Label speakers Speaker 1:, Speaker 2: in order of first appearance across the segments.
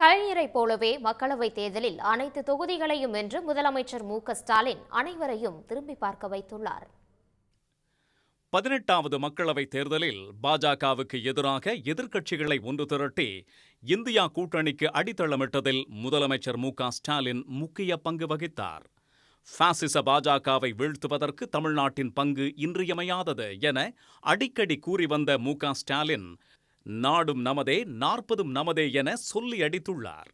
Speaker 1: கலைஞரை போலவே மக்களவைத் தேர்தலில் அனைத்து தொகுதிகளையும் வென்று முதலமைச்சர் மு க ஸ்டாலின் அனைவரையும் திரும்பி பார்க்க வைத்துள்ளார்.
Speaker 2: பதினெட்டாவது மக்களவைத் தேர்தலில் பாஜகவுக்கு எதிராக எதிர்க்கட்சிகளை ஒன்று திரட்டி இந்தியா கூட்டணிக்கு அடித்தளமிட்டதில் முதலமைச்சர் மு க ஸ்டாலின் முக்கிய பங்கு வகித்தார். பாசிச பாஜகவை வீழ்த்துவதற்கு தமிழ்நாட்டின் பங்கு இன்றியமையாதது என அடிக்கடி கூறி வந்த மு க ஸ்டாலின் நாடும் நமதே நாற்பதும் நமதே என சொல்லி அடித்துள்ளார்.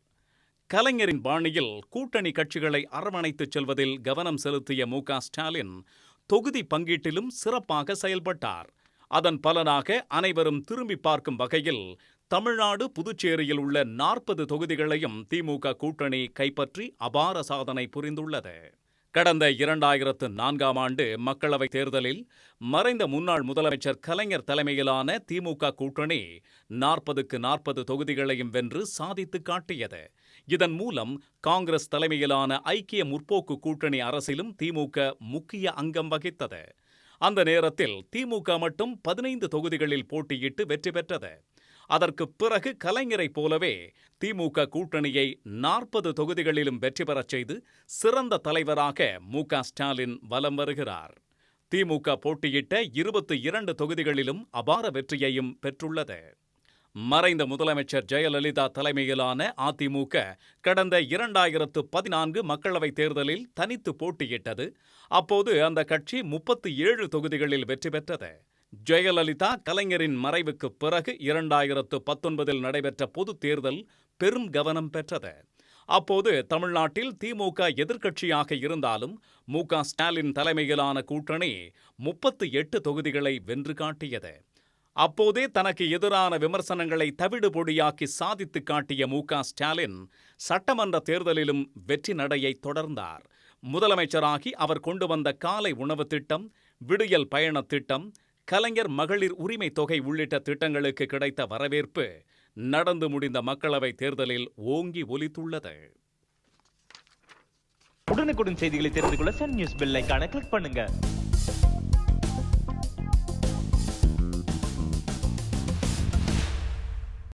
Speaker 2: கலைஞரின் பாணியில் கூட்டணி கட்சிகளை அரவணைத்துச் செல்வதில் கவனம் செலுத்திய மு க ஸ்டாலின் தொகுதி பங்கீட்டிலும் சிறப்பாக செயல்பட்டார். அதன் பலனாக அனைவரும் திரும்பி பார்க்கும் வகையில் தமிழ்நாடு புதுச்சேரியில் உள்ள நாற்பது தொகுதிகளையும் திமுக கூட்டணி கைப்பற்றி அபார சாதனை புரிந்துள்ளது. கடந்த இரண்டாயிரத்து நான்காம் ஆண்டு மக்களவைத் தேர்தலில் மறைந்த முன்னாள் முதலமைச்சர் கலைஞர் தலைமையிலான திமுக கூட்டணி நாற்பதுக்கு நாற்பது தொகுதிகளையும் வென்று சாதித்து காட்டியது. இதன் மூலம் காங்கிரஸ் தலைமையிலான ஐக்கிய முற்போக்கு கூட்டணி அரசிலும் திமுக முக்கிய அங்கம் வகித்தது. அந்த நேரத்தில் திமுக மட்டும் பதினைந்து தொகுதிகளில் போட்டியிட்டு வெற்றி பெற்றது. அதற்கு பிறகு கலைஞரைப் போலவே திமுக கூட்டணியை நாற்பது தொகுதிகளிலும் வெற்றி பெறச் செய்து சிறந்த தலைவராக மு க ஸ்டாலின் வலம் வருகிறார். திமுக போட்டியிட்ட இருபத்தி இரண்டு தொகுதிகளிலும் அபார வெற்றியையும் பெற்றுள்ளது. மறைந்த முதலமைச்சர் ஜெயலலிதா தலைமையிலான அதிமுக கடந்த இரண்டாயிரத்து பதினான்கு மக்களவைத் தேர்தலில் தனித்து போட்டியிட்டது. அப்போது அந்த கட்சி முப்பத்தி ஏழு தொகுதிகளில் வெற்றி பெற்றது. ஜெயலலிதா கலைஞரின் மறைவுக்கு பிறகு இரண்டாயிரத்து பத்தொன்பதில் நடைபெற்ற பொதுத் தேர்தல் பெரும் கவனம் பெற்றது. அப்போது தமிழ்நாட்டில் திமுக எதிர்க்கட்சியாக இருந்தாலும் மு க ஸ்டாலின் தலைமையிலான கூட்டணி முப்பத்து எட்டு தொகுதிகளை வென்று காட்டியது. அப்போதே தனக்கு எதிரான விமர்சனங்களை தவிடு பொடியாக்கி சாதித்து காட்டிய மு க ஸ்டாலின் சட்டமன்ற தேர்தலிலும் வெற்றி நடையை தொடர்ந்தார். முதலமைச்சராகி அவர் கொண்டு வந்த காலை உணவு திட்டம் விடியல் பயண திட்டம் கலைஞர் மகளிர் உரிமை தொகை உள்ளிட்ட திட்டங்களுக்கு கிடைத்த வரவேற்பு நடந்து முடிந்த மக்களவைத் தேர்தலில் ஓங்கி ஒலித்துள்ளது.
Speaker 3: உடனுக்குடன் செய்திகளை தெரிந்து கொள்ள சன் நியூஸ் பெல்லைக்கான கிளிக் பண்ணுங்க.